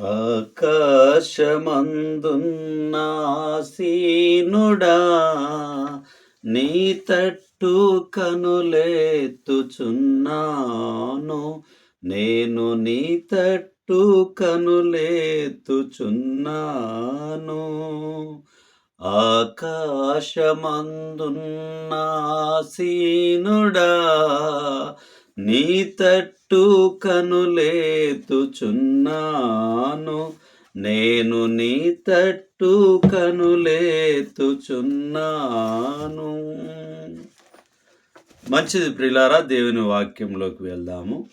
ఆకాశమందున్నాసీనుడా నీ తట్టు కనులేతుచున్నాను. నేను నీ తట్టు కనులేతుచున్నాను. ఆకాశమందున్నాసీనుడా నీ తట్టు కనులేతుచున్నాను. నేను నీ తట్టు కనులేతుచున్నాను. మంచిది ప్రిలారా దేవుని వాక్యంలోకి వెళ్దాము.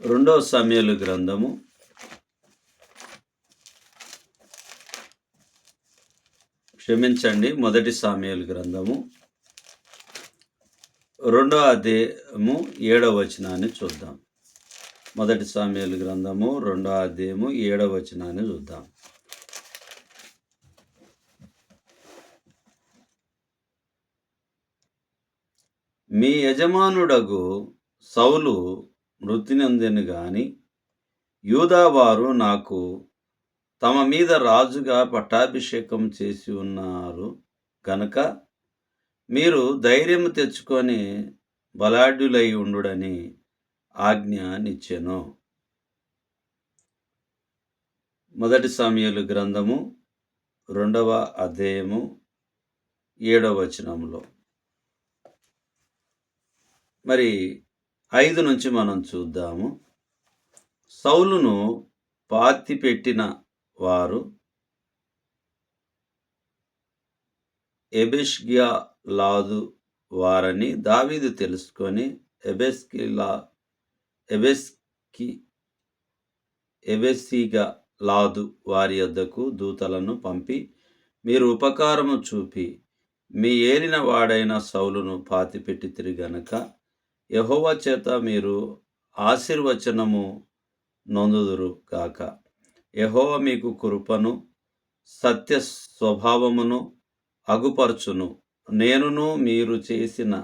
రెండో సమయలు గ్రంథము. క్షమించండి మొదటి సామ్యాలు గ్రంథము. రెండో అధ్యాయము ఏడవ వచనాన్ని చూద్దాం. మొదటి సామ్యాలు గ్రంథము రెండో అధ్యాయము ఏడవ వచనాన్ని చూద్దాం. మీ యజమానుడగు సౌలు మృతి నొందెను గాని యూదావారు నాకు తమ మీద రాజుగా పట్టాభిషేకం చేసి ఉన్నారు కనుక మీరు ధైర్యం తెచ్చుకొని బలాఢ్యులై ఉండుడని ఆజ్ఞనిచ్చెను మొదటి సమయలు గ్రంథము రెండవ అధ్యాయము ఏడవ వచనంలో మరి ఐదు నుంచి మనం చూద్దాము. సౌలును పాతి పెట్టిన వారు ఎబిష్గియా లాదు వారని దావీదు తెలుసుకొని ఎబెస్కిలా ఎబెస్కి ఎబెస్సిగా లాదు వారి వద్దకు దూతలను పంపి మీరు ఉపకారము చూపి మీ ఏలిన వాడైన సౌలును పాతిపెట్టి తిరిగనక యహోవ చేత మీరు ఆశీర్వచనము నొందుదురు కాక యహోవ మీకు కృపను సత్య స్వభావమును అగుపరచును. నేనును మీరు చేసిన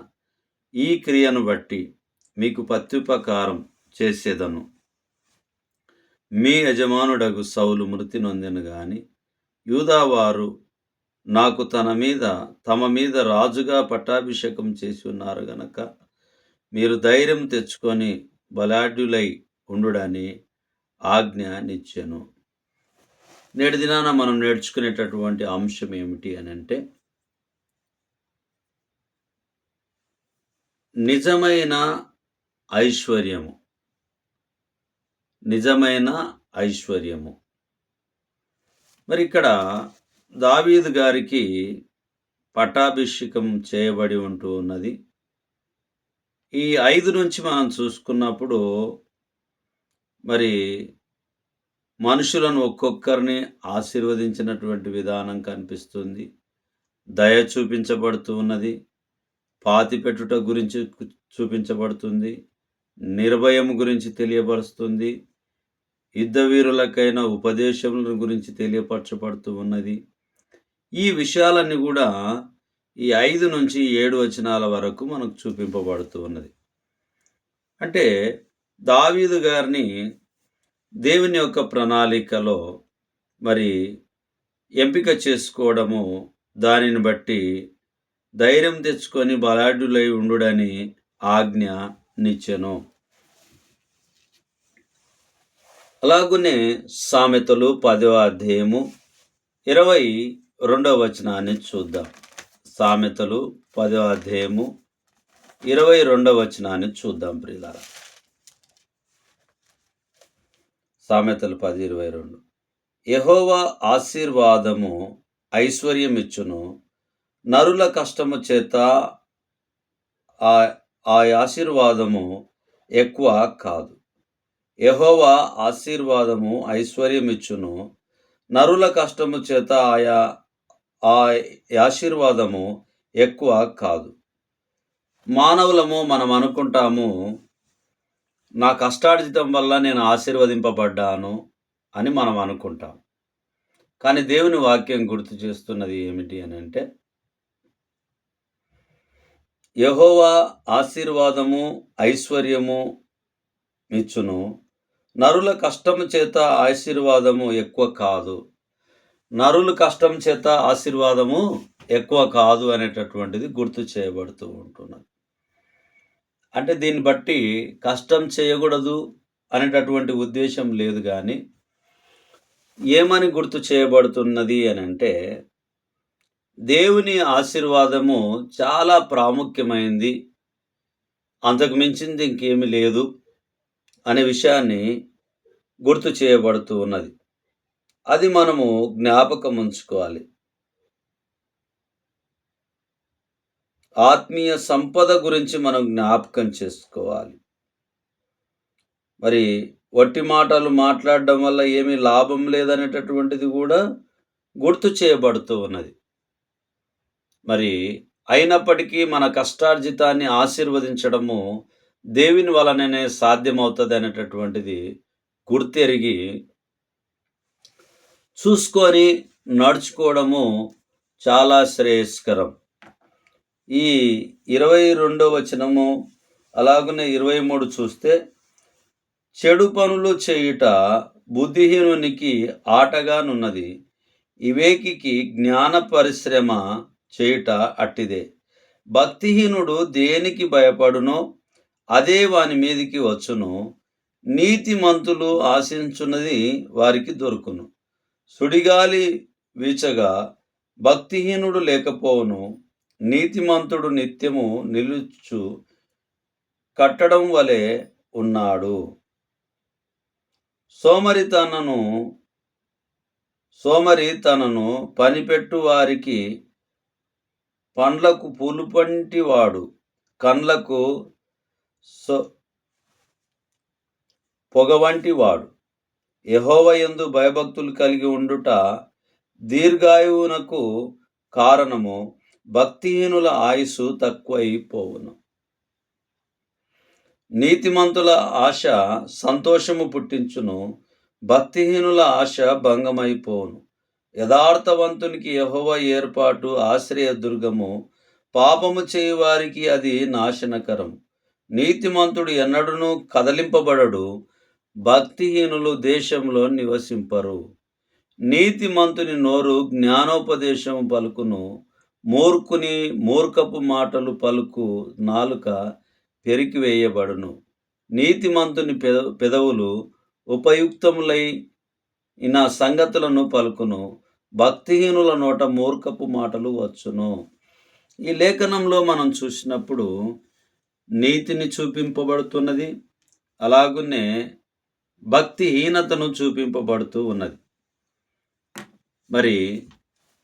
ఈ క్రియను బట్టి మీకు ప్రత్యుపకారం చేసేదను. మీ యజమానుడగు సౌలు మృతి నొందెను గాని యూదావారు నాకు తన మీద తమ మీద రాజుగా పట్టాభిషేకం చేసి ఉన్నారు గనక మీరు ధైర్యం తెచ్చుకొని బలాఢ్యులై ఉండుడని ఆజ్ఞనిచ్చెను నేటి దినాన మనం నేర్చుకునేటటువంటి అంశం ఏమిటి అని అంటే నిజమైన ఐశ్వర్యము. నిజమైన ఐశ్వర్యము. మరి ఇక్కడ దావీదు గారికి పట్టాభిషేకం చేయబడి ఉంటూ ఉన్నది. ఈ ఐదు నుంచి మనం చూసుకున్నప్పుడు మరి మనుషులను ఒక్కొక్కరిని ఆశీర్వదించినటువంటి విధానం కనిపిస్తుంది. దయ చూపించబడుతూ ఉన్నది. పాతిపెట్టుట గురించి చూపించబడుతుంది నిర్భయం గురించి తెలియపరుస్తుంది యుద్ధ వీరులకైన ఉపదేశముల గురించి తెలియపరచబడుతూ ఉన్నది. ఈ విషయాలన్నీ కూడా ఈ ఐదు నుంచి ఏడు వచనాల వరకు మనకు చూపింపబడుతూ ఉన్నది. అంటే దావీదు గారిని దేవుని యొక్క ప్రణాళికలో మరి ఎంపిక చేసుకోవడము దానిని బట్టి ధైర్యం తెచ్చుకొని బలాఢ్యులై ఉండుడని ఆజ్ఞ నిచ్చెను. అలాగునే సామెతలు పదవ అధ్యాయము ఇరవై రెండవ వచనాన్ని చూద్దాం. సామెతలు పదవ అధ్యాయము ఇరవై రెండవ వచనాన్ని చూద్దాం ప్రియుల సామెతలు పది ఇరవై రెండు. యహోవా ఆశీర్వాదము ఐశ్వర్యమిచ్చును. నరుల కష్టము చేత ఆ ఆశీర్వాదము ఎక్కువ కాదు. యహోవా ఆశీర్వాదము ఐశ్వర్యం ఇచ్చును నరుల కష్టము చేత ఆయా ఆ ఆశీర్వాదము ఎక్కువ కాదు. మానవులము మనం అనుకుంటాము నా కష్టార్జితం వల్ల నేను ఆశీర్వదింపబడ్డాను అని మనం అనుకుంటాం. కానీ దేవుని వాక్యం గుర్తు చేస్తున్నది ఏమిటి అని అంటే యహోవా ఆశీర్వాదము ఐశ్వర్యము మిచ్చును. నరుల కష్టము చేత ఆశీర్వాదము ఎక్కువ కాదు. నరుల కష్టం చేత ఆశీర్వాదము ఎక్కువ కాదు అనేటటువంటిది గుర్తు చేయబడుతూ ఉంటున్నది. అంటే దీన్ని బట్టి కష్టం చేయకూడదు అనేటటువంటి ఉద్దేశం లేదు కానీ ఏమని గుర్తు చేయబడుతున్నది అని అంటే దేవుని ఆశీర్వాదము చాలా ప్రాముఖ్యమైంది. అంతకు మించింది ఇంకేమీ లేదు అనే విషయాన్ని గుర్తు చేయబడుతూ ఉన్నది. అది మనము జ్ఞాపకం ఉంచుకోవాలి. ఆత్మీయ సంపద గురించి మనం జ్ఞాపకం చేసుకోవాలి. మరి వట్టి మాటలు మాట్లాడడం వల్ల ఏమీ లాభం లేదనేటటువంటిది కూడా గుర్తు చేయబడుతూ ఉన్నది. మరి అయినప్పటికీ మన కష్టార్జితాన్ని ఆశీర్వదించడము దేవుని వలననే సాధ్యమవుతుంది అనేటటువంటిది గుర్తెరిగి చూసుకొని నడుచుకోవడము చాలా శ్రేయస్కరం. ఈ ఇరవై రెండో వచనము అలాగనే ఇరవై మూడు చూస్తే చెడు పనులు చేయుట బుద్ధిహీనునికి ఆటగానున్నది. వివేకికి జ్ఞాన పరిశ్రమ చేయుట అట్టిదే. భక్తిహీనుడు దేనికి భయపడునో అదే వాని మీదికి వచ్చును. నీతిమంతులు ఆశించున్నది వారికి దొరుకును. సుడిగాలి వీచగా భక్తిహీనుడు లేకపోవును. నీతిమంతుడు నిత్యము నిలుచు కట్టడం వలె ఉన్నాడు. సోమరి తనను సోమరి తనను పనిపెట్టు వారికి పండ్లకు పులుపంటి వాడు కండ్లకు సో పొగ వంటి వాడు యహోవ ఎందు భయభక్తులు కలిగి ఉండుట దీర్ఘాయువునకు కారణము. భక్తిహీనుల ఆయుసు తక్కువైపోవును. నీతిమంతుల ఆశ సంతోషము పుట్టించును. భక్తిహీనుల ఆశ భంగమైపోవును. యథార్థవంతునికి యహోవ ఏర్పాటు ఆశ్రయ దుర్గము పాపము చేయువారికి అది నాశనకరం. నీతిమంతుడు ఎన్నడూనూ కదలింపబడడు. భక్తిహీనులు దేశంలో నివసింపరు. నీతిమంతుని నోరు జ్ఞానోపదేశం పలుకును. మూర్ఖుని మూర్ఖపు మాటలు పలుకు నాలుక పెరికివేయబడును నీతిమంతుని పెద పెదవులు ఉపయుక్తములై ఇన సంగతులను పలుకును. భక్తిహీనుల నోట మూర్ఖపు మాటలు వచ్చును. ఈ లేఖనంలో మనం చూసినప్పుడు నీతిని చూపింపబడుతున్నది అలాగునే భక్తిహీనతను చూపింపబడుతూ ఉన్నది. మరి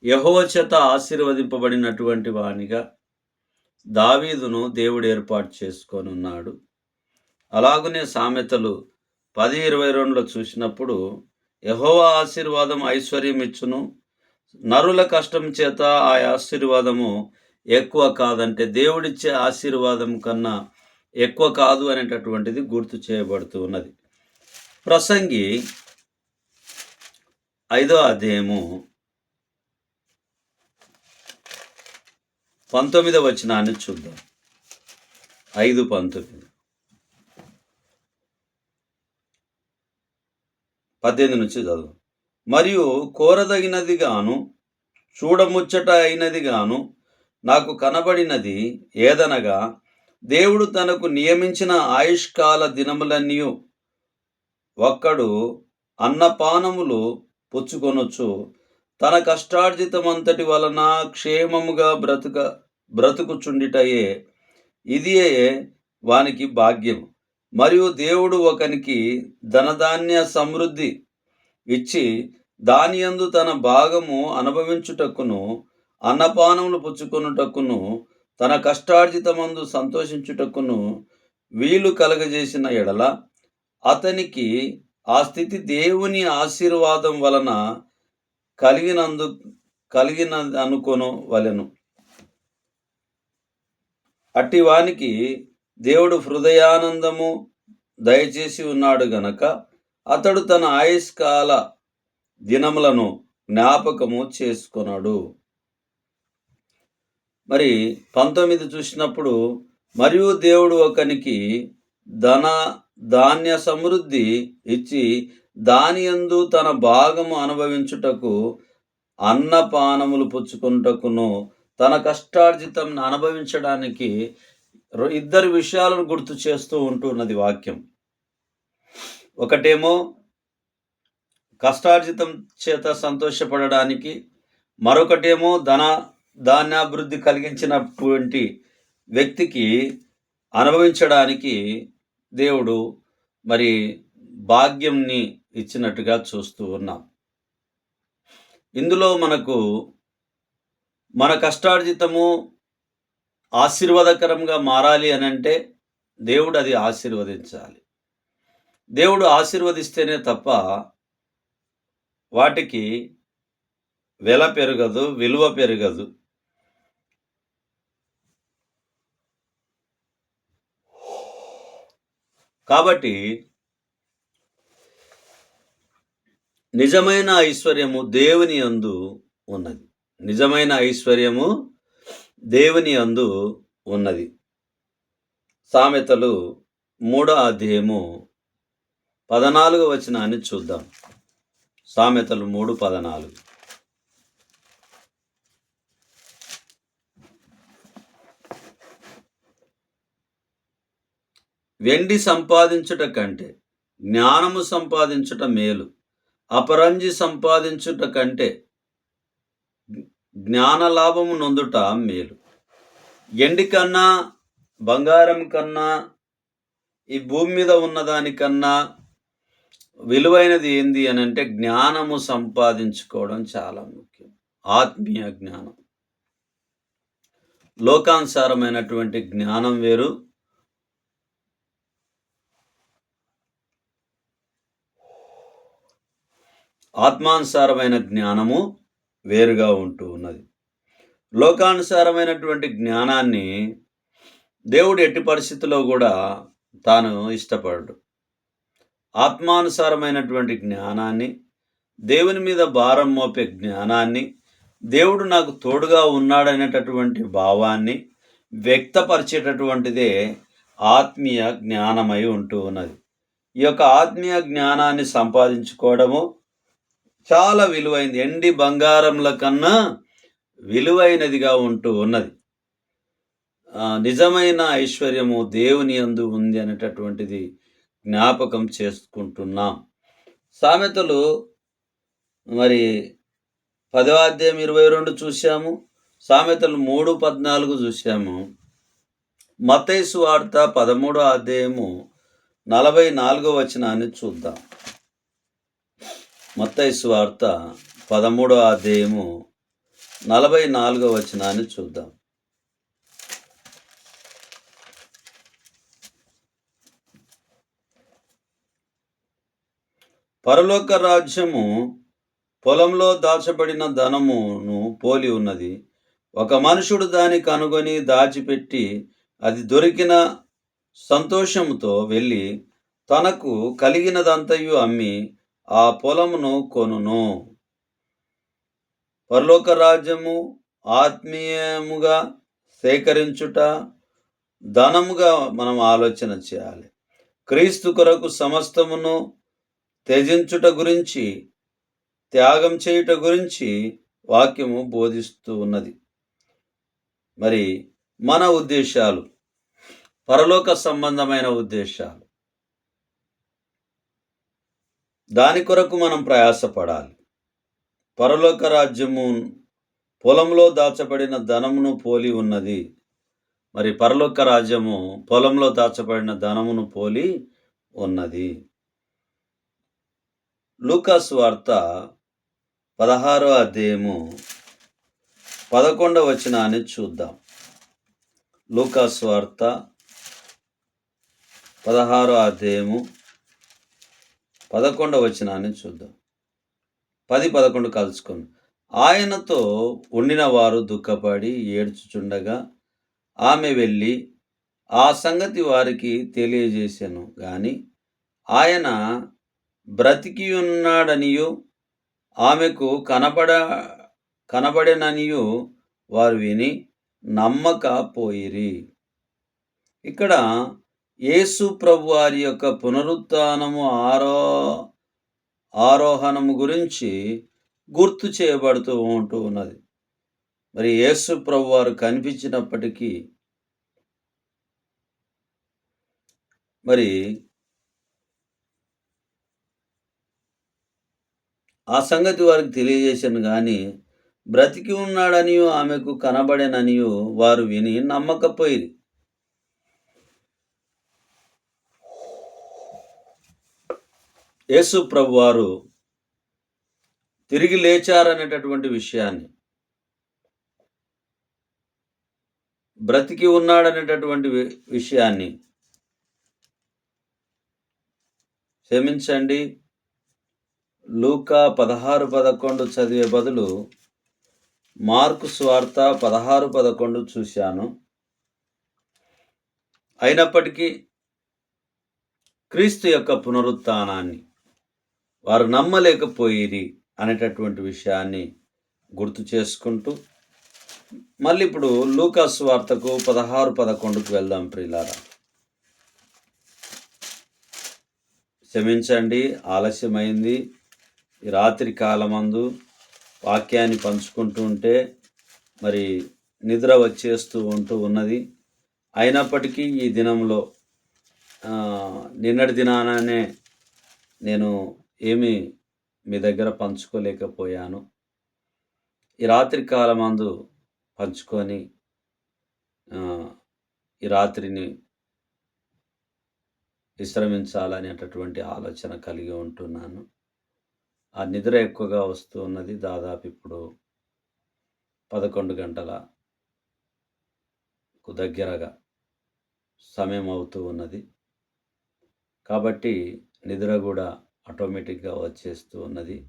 యహోవ చేత ఆశీర్వదింపబడినటువంటి వానిగా దావీదును దేవుడు ఏర్పాటు చేసుకొని ఉన్నాడు అలాగనే సామెతలు పది ఇరవై రెండులో చూసినప్పుడు యహోవ ఆశీర్వాదం ఐశ్వర్యం ఇచ్చును నరుల కష్టం చేత ఆ ఆశీర్వాదము ఎక్కువ కాదంటే దేవుడిచ్చే ఆశీర్వాదం కన్నా ఎక్కువ కాదు అనేటటువంటిది గుర్తు చేయబడుతూ ఉన్నది. ప్రసంగి ఐదో అధ్యాయము పంతొమ్మిదవ వచనాన్ని చూద్దాం. ఐదు పంతొమ్మిది. పద్దెనిమిది నుంచి చదువు. మరియు కోరదగినది గాను చూడముచ్చట అయినది గాను నాకు కనబడినది ఏదనగా దేవుడు తనకు నియమించిన ఆయుష్కాల దినములన్నీ ఒక్కడు అన్నపానములు పుచ్చుకొనొచ్చు. తన కష్టార్జితమంతటి వలన క్షేమముగా బ్రతుక బ్రతుకుచుండిటయే. ఇదియే వానికి భాగ్యం మరియు దేవుడు ఒకనికి ధనధాన్య సమృద్ధి ఇచ్చి దాని యందు తన భాగము అనుభవించుటకును అన్నపానములు పుచ్చుకొనుటకును తన కష్టార్జితమందు సంతోషించుటకును వీలు కలగజేసిన ఎడల అతనికి ఆ స్థితి దేవుని ఆశీర్వాదం వలన కలిగినందు కలిగిన అనుకొను వలెను అట్టి వానికి దేవుడు హృదయానందము దయచేసి ఉన్నాడు గనక అతడు తన ఆయుష్కాల దినములను జ్ఞాపకము చేసుకున్నాడు మరి పంతొమ్మిది చూసినప్పుడు మరియు దేవుడు ఒకనికి ధన ధాన్య సమృద్ధి ఇచ్చి దాని యందు తన భాగము అనుభవించుటకు అన్నపానములు పుచ్చుకుంటకును తన కష్టార్జితం అనుభవించడానికి ఇద్దరు విషయాలను గుర్తు చేస్తూ ఉంటున్నది వాక్యం. ఒకటేమో కష్టార్జితం చేత సంతోషపడడానికి మరొకటేమో ధన ధాన్యాభివృద్ధి కలిగించినటువంటి వ్యక్తికి అనుభవించడానికి దేవుడు మరి భాగ్యంని ఇచ్చినట్టుగా చూస్తూ ఉన్నాం. ఇందులో మనకు మన కష్టార్జితము ఆశీర్వాదకరంగా మారాలి అని అంటే దేవుడు అది ఆశీర్వదించాలి. దేవుడు ఆశీర్వదిస్తేనే తప్ప వాటికి వెల పెరగదు విలువ పెరగదు. కాబట్టి నిజమైన ఐశ్వర్యము దేవుని యందు ఉన్నది. నిజమైన ఐశ్వర్యము దేవుని అందు ఉన్నది. సామెతలు మూడో అధ్యాయము పదనాలుగు వచనాన్ని చూద్దాం. సామెతలు మూడు పదనాలుగు. వెండి సంపాదించుట కంటే జ్ఞానము సంపాదించుట మేలు అపరంజి సంపాదించుట కంటే జ్ఞాన లాభము నొందుట మేలు. ఎండి కన్నా బంగారం కన్నా ఈ భూమి మీద ఉన్నదానికన్నా విలువైనది ఏంది అని అంటే జ్ఞానము సంపాదించుకోవడం చాలా ముఖ్యం. ఆత్మీయ జ్ఞానం. లోకానుసారమైనటువంటి జ్ఞానం వేరు. ఆత్మానుసారమైన జ్ఞానము వేరుగా ఉంటూ ఉన్నది. లోకానుసారమైనటువంటి జ్ఞానాన్ని దేవుడు ఎట్టి పరిస్థితుల్లో కూడా తాను ఇష్టపడడు. ఆత్మానుసారమైనటువంటి జ్ఞానాన్ని దేవుని మీద భారం మోపే జ్ఞానాన్ని దేవుడు నాకు తోడుగా ఉన్నాడనేటటువంటి భావాన్ని వ్యక్తపరిచేటటువంటిదే ఆత్మీయ జ్ఞానమై ఉంటూ ఉన్నది. ఈ యొక్క ఆత్మీయ జ్ఞానాన్ని సంపాదించుకోవడము చాలా విలువైంది. ఎండి బంగారంల కన్నా విలువైనదిగా ఉంటూ ఉన్నది. నిజమైన ఐశ్వర్యము దేవుని యందు ఉంది అనేటటువంటిది జ్ఞాపకం చేసుకుంటున్నాం. సామెతలు మరి పదవ అధ్యాయం ఇరవై రెండు చూసాము సామెతలు మూడు పద్నాలుగు చూసాము మతైసు వార్త పదమూడో అధ్యాయము నలభై నాలుగో వచనాన్ని చూద్దాం. మత్తైసు వార్త పదమూడో అధ్యాయము నలభై నాలుగో వచనాన్ని చూద్దాం. పరలోక రాజ్యము పొలంలో దాచబడిన ధనమును పోలి ఉన్నది. ఒక మనుషుడు దాన్ని కనుగొని దాచిపెట్టి అది దొరికిన సంతోషముతో వెళ్ళి తనకు కలిగినదంతయు అమ్మి ఆ పొలమును కొనును. పరలోక రాజ్యము ఆత్మీయముగా సేకరించుట ధనముగా మనం ఆలోచన చేయాలి. క్రీస్తు కొరకు సమస్తమును త్యజించుట గురించి త్యాగం చేయుట గురించి వాక్యము బోధిస్తూ ఉన్నది. మరి మన ఉద్దేశాలు పరలోక సంబంధమైన ఉద్దేశాలు. దాని కొరకు మనం ప్రయాసపడాలి. పరలోక రాజ్యము పొలంలో దాచబడిన ధనమును పోలి ఉన్నది. మరి పరలోక రాజ్యము పొలంలో దాచబడిన ధనమును పోలి ఉన్నది. లూకాస్ వార్త పదహారో అధ్యాయము పదకొండవ వచనాన్ని చూద్దాం. లూకాస్ వార్త పదహారో అధ్యాయము పదకొండవ వచనాన్ని చూద్దాం. పది పదకొండు కలుసుకొని ఆయనతో ఉండిన వారు దుఃఖపడి ఏడ్చుచుండగా ఆమె వెళ్ళి ఆ సంగతి వారికి తెలియజేశాను కానీ ఆయన బ్రతికి ఉన్నాడనియు ఆమెకు కనబడ కనబడననియు వారు విని నమ్మకపోయిరి ఇక్కడ యేసు ప్రభు వారి యొక్క పునరుత్నము ఆరో ఆరోహణము గురించి గుర్తు చేయబడుతూ ఉంటూ ఉన్నది. మరి యేసు ప్రభు వారు కనిపించినప్పటికీ మరి ఆ సంగతి వారికి తెలియజేశాను కానీ బ్రతికి ఉన్నాడనియో ఆమెకు కనబడేననియో వారు విని నమ్మకపోయింది యేసు ప్రభు వారు తిరిగి లేచారనేటటువంటి విషయాన్ని బ్రతికి ఉన్నాడనేటటువంటి విషయాన్ని క్షమించండి. లూకా పదహారు పదకొండు చదివే బదులు మార్కు స్వార్త పదహారు పదకొండు చూశాను. అయినప్పటికీ క్రీస్తు యొక్క పునరుత్నాన్ని వారు నమ్మలేకపోయిరి అనేటటువంటి విషయాన్ని గుర్తు చేసుకుంటూ మళ్ళీ ఇప్పుడు లూకాస్ వార్తకు పదహారు పదకొండుకు వెళ్దాం ప్రియులారా. క్షమించండి ఆలస్యమైంది. ఈ రాత్రి కాలమందు వాక్యాన్ని పంచుకుంటూ ఉంటే మరి నిద్ర వచ్చేస్తూ ఉంటూ ఉన్నది. అయినప్పటికీ ఈ దినంలో నిన్నటి దినాననే నేను ఏమి మీ దగ్గర పంచుకోలేకపోయాను. ఈ రాత్రి కాలమందు పంచుకొని ఈ రాత్రిని విశ్రమించాలనేటటువంటి ఆలోచన కలిగి ఉంటున్నాను. ఆ నిద్ర ఎక్కువగా వస్తూ ఉన్నది దాదాపు ఇప్పుడు పదకొండు గంటల దగ్గరగా సమయం అవుతూ ఉన్నది. కాబట్టి నిద్ర కూడా ఆటోమేటిక్గా వచ్చేస్తూ ఉన్నది.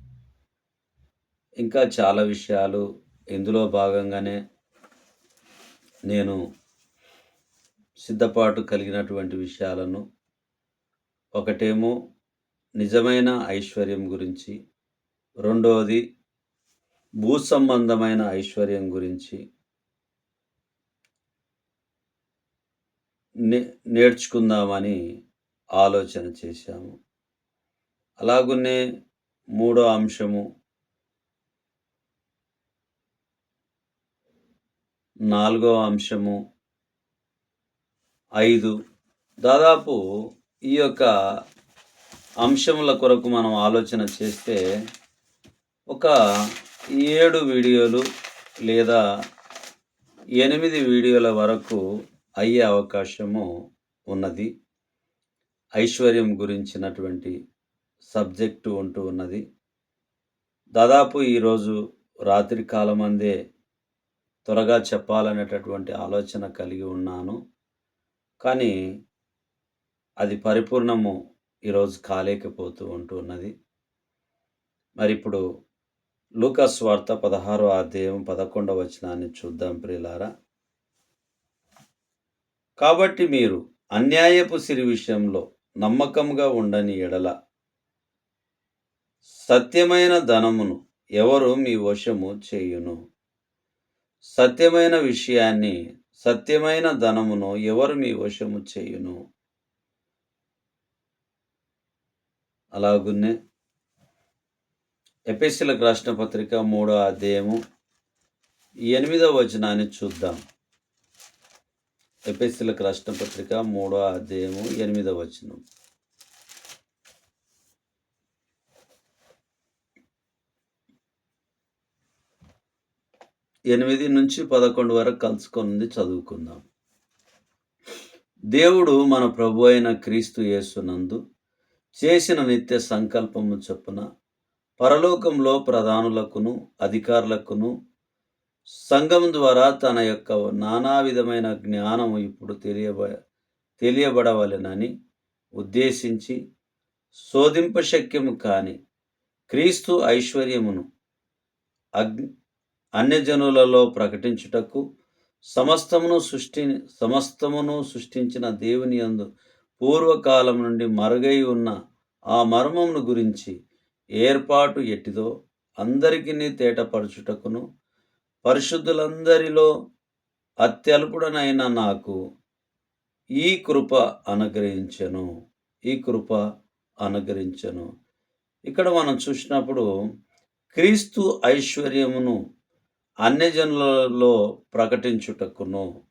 ఇంకా చాలా విషయాలు ఇందులో భాగంగానే నేను సిద్ధపాటు కలిగినటువంటి విషయాలను ఒకటేమో నిజమైన ఐశ్వర్యం గురించి రెండవది భూ సంబంధమైన ఐశ్వర్యం గురించి నే నేర్చుకుందామని ఆలోచన చేశాము. అలాగునే మూడో అంశము నాలుగో అంశము ఐదు. దాదాపు ఈ యొక్క అంశముల కొరకు మనం ఆలోచన చేస్తే ఒక ఏడు వీడియోలు లేదా ఎనిమిది వీడియోల వరకు అయ్యే అవకాశము ఉన్నది. ఐశ్వర్యం గురించినటువంటి సబ్జెక్టు ఉంటూ ఉన్నది. దాదాపు ఈరోజు రాత్రి కాలమందే త్వరగా చెప్పాలనేటటువంటి ఆలోచన కలిగి ఉన్నాను. కానీ అది పరిపూర్ణము ఈరోజు కాలేకపోతూ ఉంటూ ఉన్నది. మరి ఇప్పుడు లూకస్ వార్త పదహారో అధ్యాయం పదకొండవ వచనాన్ని చూద్దాం ప్రియులారా. కాబట్టి మీరు అన్యాయపు సిరి విషయంలో నమ్మకంగా ఉండని ఎడల సత్యమైన ధనమును ఎవరు మీ వశము చేయును? సత్యమైన విషయాన్ని సత్యమైన ధనమును ఎవరు మీ వశము చేయును? అలాగున్నే ఎపిసిలకు రాష్ట్ర పత్రిక మూడో అధ్యాయము ఎనిమిదవ వచనాన్ని చూద్దాం. ఎపిసిలకు రాష్ట్ర పత్రిక మూడో అధ్యాయము ఎనిమిదవ వచనం. ఎనిమిది నుంచి పదకొండు వరకు కలుసుకుంది చదువుకుందాం. దేవుడు మన ప్రభు అయిన క్రీస్తు యేసునందు చేసిన నిత్య సంకల్పము చొప్పున పరలోకంలో ప్రధానులకును అధికారులకును సంఘం ద్వారా తన యొక్క నానా విధమైన జ్ఞానము ఇప్పుడు తెలియబ తెలియబడవలెనని ఉద్దేశించి శోధింపశక్యము కాని క్రీస్తు ఐశ్వర్యమును అగ్ అన్యజనులలో ప్రకటించుటకు సమస్తమును సృష్టి సమస్తమును సృష్టించిన దేవుని అందు పూర్వకాలం నుండి మరుగై ఉన్న ఆ మర్మమును గురించి ఏర్పాటు ఎట్టిదో అందరికీ తేటపరచుటకును పరిశుద్ధులందరిలో అత్యల్పుడనైన నాకు ఈ కృప అనుగ్రహించను ఈ కృప అనుగ్రహించను. ఇక్కడ మనం చూసినప్పుడు క్రీస్తు ఐశ్వర్యమును అన్యజనులలో ప్రకటించుటకును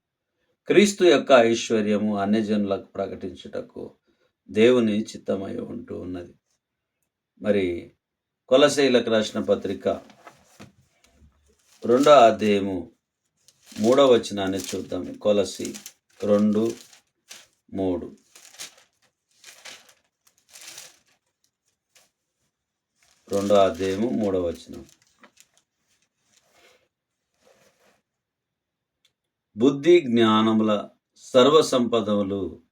క్రీస్తు యొక్క ఐశ్వర్యము అన్యజనులకు ప్రకటించుటకు దేవుని చిత్తమై ఉంటూ ఉన్నది. మరి కొలశైలకు రాసిన పత్రిక రెండో అధ్యాయము మూడవ వచనాన్ని చూద్దాం. కొలసి రెండు మూడు. రెండో అధ్యాయము మూడవ వచనం. బుద్ధి జ్ఞానముల సర్వసంపదములు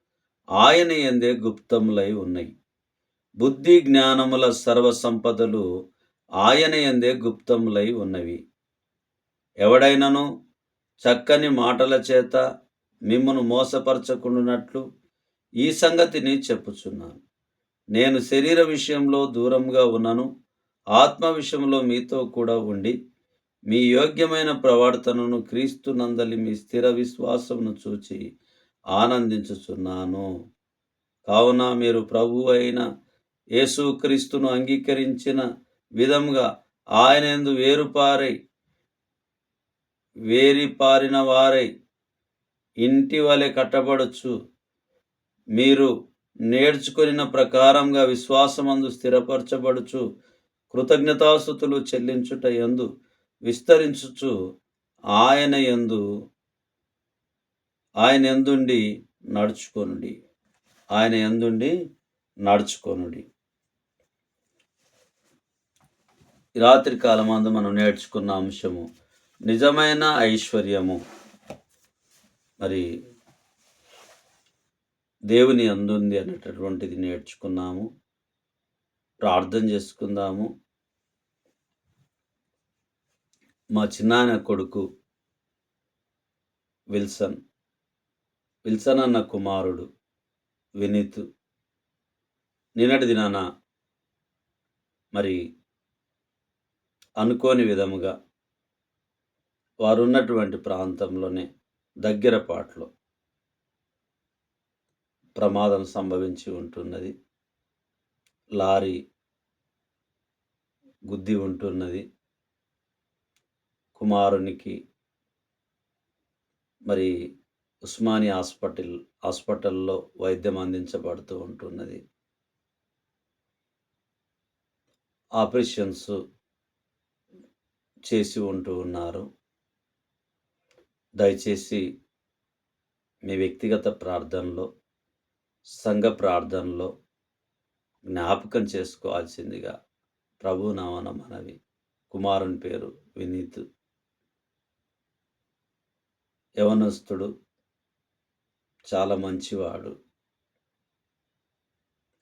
ఆయన ఎందే గుప్తములై ఉన్నాయి. బుద్ధి జ్ఞానముల సర్వసంపదలు ఆయన ఎందే గుప్తములై ఉన్నవి. ఎవడైనను చక్కని మాటల చేత మిమ్మను మోసపరచకుండానట్లు ఈ సంగతిని చెప్పుచున్నాను. నేను శరీర విషయంలో దూరంగా ఉన్నాను ఆత్మ విషయంలో మీతో కూడా ఉండి మీ యోగ్యమైన ప్రవర్తనను క్రీస్తు నందలి మీ స్థిర విశ్వాసమును చూచి ఆనందించుచున్నాను. కావున మీరు ప్రభు అయిన యేసుక్రీస్తును అంగీకరించిన విధంగా ఆయన ఎందు వేరుపారై వేరిపారిన వారై ఇంటి వలె కట్టబడచ్చు మీరు నేర్చుకొనిన ప్రకారంగా విశ్వాసమందు స్థిరపరచబడుచు కృతజ్ఞతాస్థుతులు చెల్లించుట ఎందు విస్తరించుచు ఆయన ఎందు ఆయన ఎందుండి నడుచుకొనుడి. ఆయన ఎందుండి నడుచుకొనుడి. రాత్రి కాలమందు మనం నేర్చుకున్న అంశము నిజమైన ఐశ్వర్యము. మరి దేవుని అందుంది అనేటటువంటిది నేర్చుకున్నాము ప్రార్థన చేసుకుందాము మా చిన్నాయన కొడుకు విల్సన్ విల్సన్ అన్న కుమారుడు వినీత్ నిన్నటి దినాన మరి అనుకోని విధముగా వారు ఉన్నటువంటి ప్రాంతంలోనే దగ్గర పాటలో ప్రమాదం సంభవించి ఉంటున్నది. లారీ గుద్ది ఉంటున్నది. కుమారునికి మరి ఉస్మాని హాస్పిటల్ హాస్పిటల్లో వైద్యం అందించబడుతూ ఉంటున్నది. ఆపరేషన్స్ చేసి ఉంటూ ఉన్నారు. దయచేసి మీ వ్యక్తిగత ప్రార్థనలో సంఘ ప్రార్థనలో జ్ఞాపకం చేసుకోవాల్సిందిగా ప్రభు నామన మనవి. కుమారుని పేరు వినీత్. యవనస్తుడు చాలా మంచివాడు.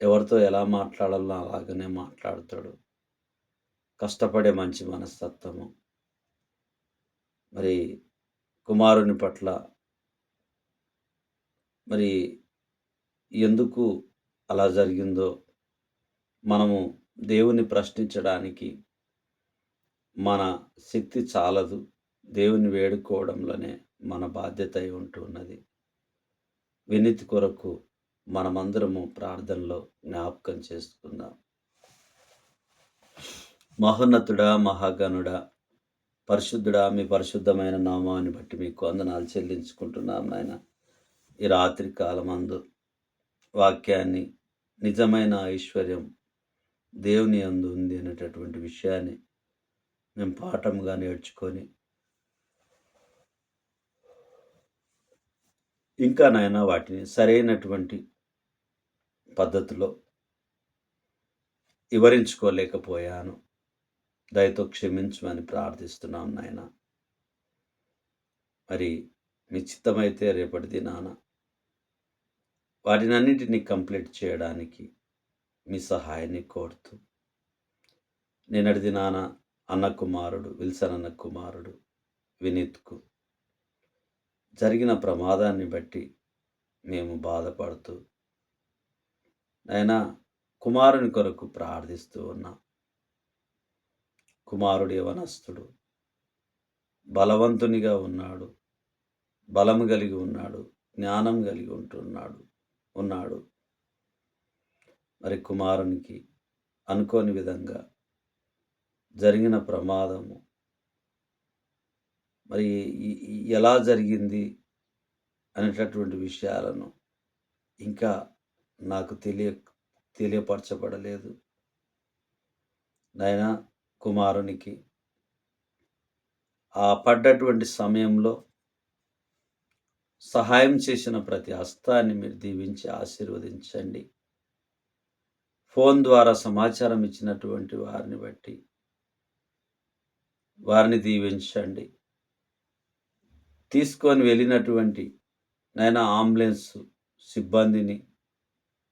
ఎవరితో ఎలా మాట్లాడాలో అలాగనే మాట్లాడతాడు. కష్టపడే మంచి మనస్తత్వము. మరి కుమారుని పట్ల మరి ఎందుకు అలా జరిగిందో మనము దేవుని ప్రశ్నించడానికి మన శక్తి చాలదు. దేవుని వేడుకోవడంలోనే మన బాధ్యత అయి ఉంటున్నది వినీతి కొరకు మనమందరము ప్రార్థనలో జ్ఞాపకం చేసుకుందాం. మహోన్నతుడా మహాగణుడా పరిశుద్ధుడా మీ పరిశుద్ధమైన నామాన్ని బట్టి మీకు వందనాలు చెల్లించుకుంటున్నాం నాయన. ఈ రాత్రి కాలమందు వాక్యాన్ని నిజమైన ఐశ్వర్యం దేవుని అందు ఉంది అనేటటువంటి విషయాన్ని మేము పాఠంగా నేర్చుకొని ఇంకా నాయన వాటిని సరైనటువంటి పద్ధతిలో వివరించుకోలేకపోయాను. దయతో క్షమించమని ప్రార్థిస్తున్నాం నాయన. మరి నిశ్చితమైతే రేపటి దినాన వాటినన్నిటిని కంప్లీట్ చేయడానికి మీ సహాయాన్ని కోరుతూ నిన్నటి దినాన అన్న కుమారుడు విల్సన్ అన్న కుమారుడు వినీత్కు జరిగిన ప్రమాదాన్ని బట్టి మేము బాధపడుతూ ఆయన కుమారుని కొరకు ప్రార్థిస్తూ ఉన్నాం. కుమారుడు యవనస్తుడు బలవంతునిగా ఉన్నాడు బలం కలిగి ఉన్నాడు జ్ఞానం కలిగి ఉంటున్నాడు ఉన్నాడు. మరి కుమారునికి అనుకోని విధంగా జరిగిన ప్రమాదము మరి ఎలా జరిగింది అనేటటువంటి విషయాలను ఇంకా నాకు తెలియ తెలియపరచబడలేదు. నాయన కుమారునికి ఆ పడ్డటువంటి సమయంలో సహాయం చేసిన ప్రతి హస్తాన్ని మీరు దీవించి ఆశీర్వదించండి. ఫోన్ ద్వారా సమాచారం ఇచ్చినటువంటి వారిని బట్టి వారిని దీవించండి. తీసుకొని వెళ్ళినటువంటి నైనా అంబులెన్స్ సిబ్బందిని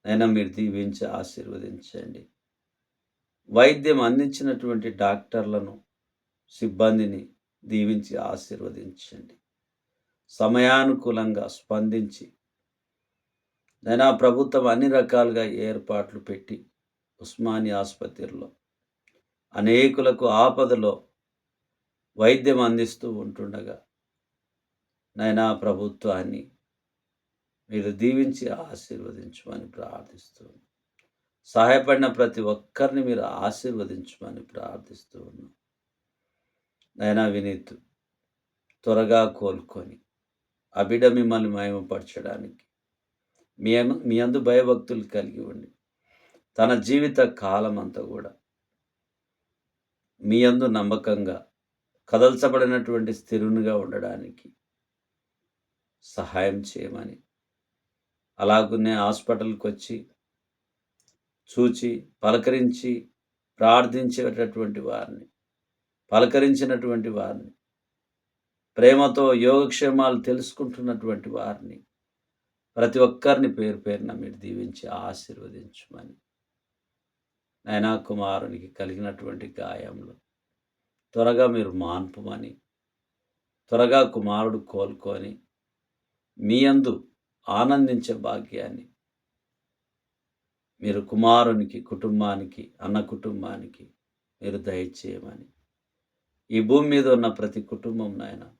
నైనా మీరు దీవించి ఆశీర్వదించండి. వైద్యం అందించినటువంటి డాక్టర్లను సిబ్బందిని దీవించి ఆశీర్వదించండి. సమయానుకూలంగా స్పందించి నైనా ప్రభుత్వం అన్ని రకాలుగా ఏర్పాట్లు పెట్టి ఉస్మాని ఆసుపత్రిలో అనేకులకు ఆపదలో వైద్యం అందిస్తూ ఉంటుండగా నైనా ప్రభుత్వాన్ని మీరు దీవించి ఆశీర్వదించమని ప్రార్థిస్తూ సహాయపడిన ప్రతి ఒక్కరిని మీరు ఆశీర్వదించమని ప్రార్థిస్తూ ఉన్నాం. నైనా వినీత్ త్వరగా కోలుకొని అబిడ మిమ్మల్ని మయమపరచడానికి మీ మీ అందు భయభక్తులు కలిగి ఉండి తన జీవిత కాలం అంతా కూడా మీ అందు నమ్మకంగా కదల్చబడినటువంటి స్థిరునిగా ఉండడానికి సహాయం చేయమని. అలాగునే హాస్పిటల్కి వచ్చి చూచి పలకరించి ప్రార్థించేటటువంటి వారిని పలకరించినటువంటి వారిని ప్రేమతో యోగక్షేమాలు తెలుసుకుంటున్నటువంటి వారిని ప్రతి ఒక్కరిని పేరు పేరున మీరు దీవించి ఆశీర్వదించమని. నైనా కుమారునికి కలిగినటువంటి గాయంలో త్వరగా మీరు మాన్పమని త్వరగా కుమారుడు కోలుకొని మీ అందు ఆనందించే భాగ్యాన్ని. మీరు కుమారునికి కుటుంబానికి అన్న కుటుంబానికి మీరు దయచేయమని. ఈ భూమి మీద ఉన్న ప్రతి కుటుంబం నాయన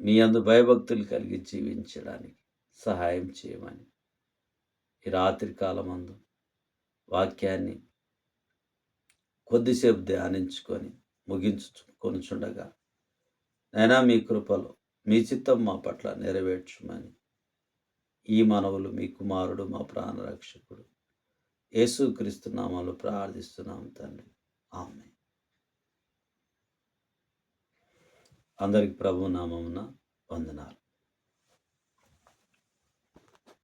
మీ అందు భయభక్తులు కలిగి జీవించడానికి సహాయం చేయమని. ఈ రాత్రి కాలమందు వాక్యాన్ని కొద్దిసేపు ధ్యానించుకొని ముగించుకొనిచుండగా నైనా మీ కృపలో మీ చిత్తం మా పట్ల నెరవేర్చుమని. ఈ మనవులు మీ కుమారుడు మా ప్రాణరక్షకుడు యేసుక్రీస్తు నామాలు ప్రార్థిస్తున్నాం తండ్రి. ఆమె అందరికి ప్రభు నామమున వందనాలు.